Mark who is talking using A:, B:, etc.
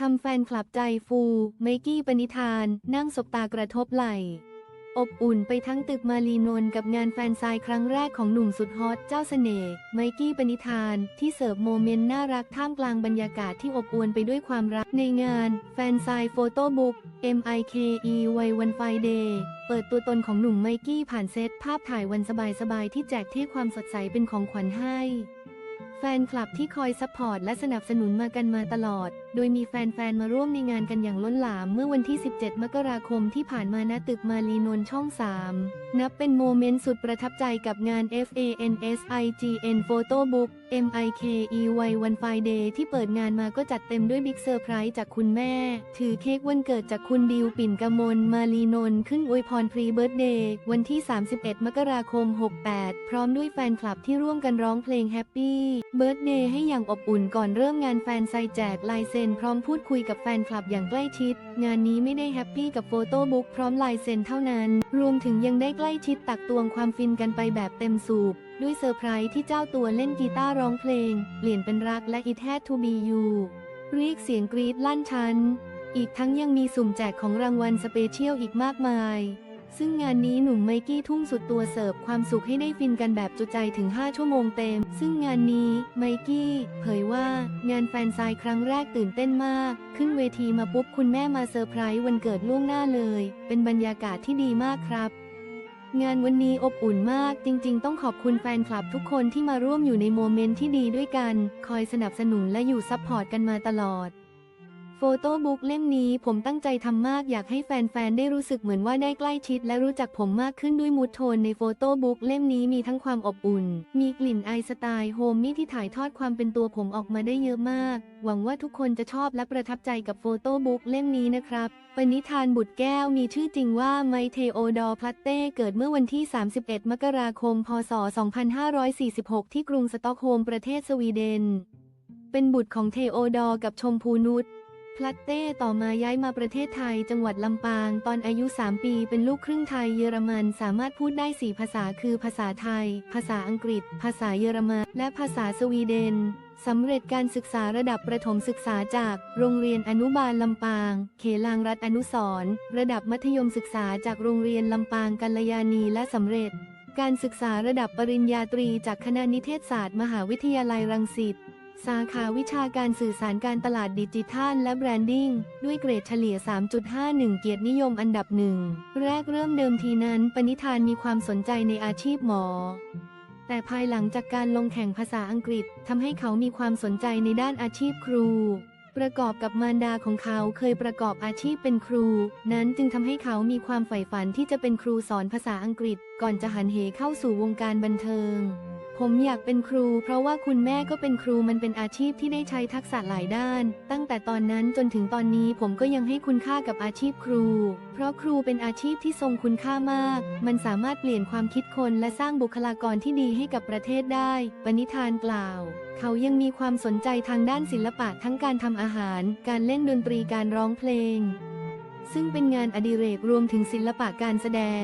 A: ทำแฟนคลับใจฟูไมกี้ปณิธาน นั่งสบตากระทบไหล อบอุ่นไปทั้งตึกมารีนนกับงานแฟนไซน์ครั้งแรกของหนุ่มสุดฮอตเจ้าเสน่ห์ไมกี้ปณิธานที่เสิร์ฟโมเมนต์น่ารักท่ามกลางบรรยากาศที่อบอวลไปด้วยความรัก ในงาน แฟนไซน์โฟโต้บุ๊ก MIKE วัยวันไฟเดย์เปิดตัวตนของหนุ่มไมกี้ผ่านเซตภาพถ่ายวันสบายๆที่แจกเที่ความสดใสเป็นของขวัญให้ แฟนคลับที่คอยซัพพอร์ตและสนับสนุนมากันมาตลอด โดยมีแฟนๆ มาร่วมในงานกันอย่างล้นหลามเมื่อวันที่ 17 มกราคมที่ผ่านมาณตึกมารีนนช่อง 3 นับเป็นโมเมนต์สุดประทับใจกับงาน FANSIGN Photo Book MIKE วัยวันไฟเดย์ที่เปิดงานมาก็จัดเต็มด้วยบิ๊กเซอร์ไพรส์จากคุณแม่ ถือเค้กวันเกิดจากคุณดิวปิ่นกมลมารีนนขึ้นอวยพรพรีเบิร์ดเดย์วันที่ 31 มกราคม 68 พร้อมด้วยแฟนคลับที่ร่วมกันร้องเพลงแฮปปี้เบิร์ดเดย์ให้อย่างอบอุ่นก่อนเริ่มงานแฟนไซแจกลายเซ็นพร้อมพูดคุยกับแฟนคลับอย่างใกล้ชิด งานนี้ไม่ได้แฮปปี้กับโฟโต้บุ๊กพร้อมลายเซ็นเท่านั้น รวมถึงยังได้ใกล้ชิดตักตวงความฟินกันไปแบบเต็มสูบ ด้วยเซอร์ไพรส์ที่เจ้าตัวเล่นกีตาร์ร้องเพลง เปลี่ยนเป็นรักและ It Had to Be You เรียกเสียงกรี๊ดลั่นชันอีกทั้งยังมีสุ่มแจกของรางวัลสเปเชียลอีกมากมาย ซึ่งงานนี้หนุ่มไมกี้ทุ่มสุดตัวเสิร์ฟความสุขให้ได้ฟินกันแบบจุใจถึง 5 ชั่วโมงเต็ม ซึ่งงานนี้ไมกี้เผยว่างานแฟนไซน์ครั้งแรกตื่นเต้นมาก ขึ้นเวทีมาปุ๊บคุณแม่มาเซอร์ไพรส์วันเกิดล่วงหน้าเลย เป็นบรรยากาศที่ดีมากครับงานวันนี้อบอุ่นมากจริง ๆ ต้องขอบคุณแฟนคลับทุกคนที่มาร่วมอยู่ในโมเมนต์ที่ดีด้วยกัน คอยสนับสนุนและอยู่ซัพพอร์ตกันมาตลอด ฟโต้บุ๊กเล่มนี้ผมตั้งใจทำมากอยากให้แฟนๆ ได้รู้สึกเหมือนว่าได้ใกล้ชิด และรู้จักผมมากขึ้นด้วยมูดโทนในโฟโต้บุ๊กเล่มนี้มีทั้งความอบอุ่น มีกลิ่นไอสไตล์โฮมมี่ที่ถ่ายทอดความเป็นตัวผมออกมาได้เยอะมาก หวังว่าทุกคนจะชอบและประทับใจกับโฟโต้บุ๊กเล่มนี้นะครับปณิธานบุตรแก้วมีชื่อจริงว่าไมเทโอดอร์พลัตเต้เกิดเมื่อวันที่ 31 มกราคม พศ 2546 ที่กรุงสตอกโฮล์มประเทศสวีเดน เป็นบุตรของเทโอดอร์กับชมพูนุช พลัตเต้ต่อมาย้ายมาประเทศไทย จังหวัดลำปาง ตอนอายุ 3 ปี เป็นลูกครึ่งไทยเยอรมัน สามารถพูดได้ 4 ภาษาคือภาษาไทย ภาษาอังกฤษ ภาษาเยอรมัน และภาษาสวีเดนสำเร็จการศึกษาระดับประถมศึกษาจาก โรงเรียนอนุบาลลำปาง เขลางรัฐอนุสรระดับมัธยมศึกษาจากโรงเรียนลำปางกัลยาณีและสำเร็จ การศึกษาระดับปริญญาตรีจากคณะนิเทศศาสตร์ มหาวิทยาลัยรังสิต สาขาวิชาการสื่อสารการตลาดดิจิทัลและแบรนดิ้งด้วยเกรดเฉลี่ย 3.51 เกียรตินิยมอันดับหนึ่ง แรกเริ่มเดิมทีนั้น ปณิธานมีความสนใจในอาชีพหมอ แต่ภายหลังจากการลงแข่งภาษาอังกฤษทำให้เขามีความสนใจในด้านอาชีพครู ประกอบกับมารดาของเขาเคยประกอบอาชีพเป็นครู นั้นจึงทำให้เขามีความใฝ่ฝันที่จะเป็นครูสอนภาษาอังกฤษ ก่อนจะหันเหเข้าสู่วงการบันเทิง ผมอยากเป็นครู เพราะว่าคุณแม่ก็เป็นครูมันเป็นอาชีพที่ได้ใช้ทักษะหลายด้าน ตั้งแต่ตอนนั้นจนถึงตอนนี้ผมก็ยังให้คุณค่ากับอาชีพครู เพราะครูเป็นอาชีพที่ทรงคุณค่ามาก มันสามารถเปลี่ยนความคิดคนและสร้างบุคลากรที่ดีให้กับประเทศได้ ปณิธานกล่าว เขายังมีความสนใจทางด้านศิลปะทั้งการทำอาหาร การเล่นดนตรีการร้องเพลง ซึ่งเป็นงานอดิเรกรวมถึงศิลปะการแสดง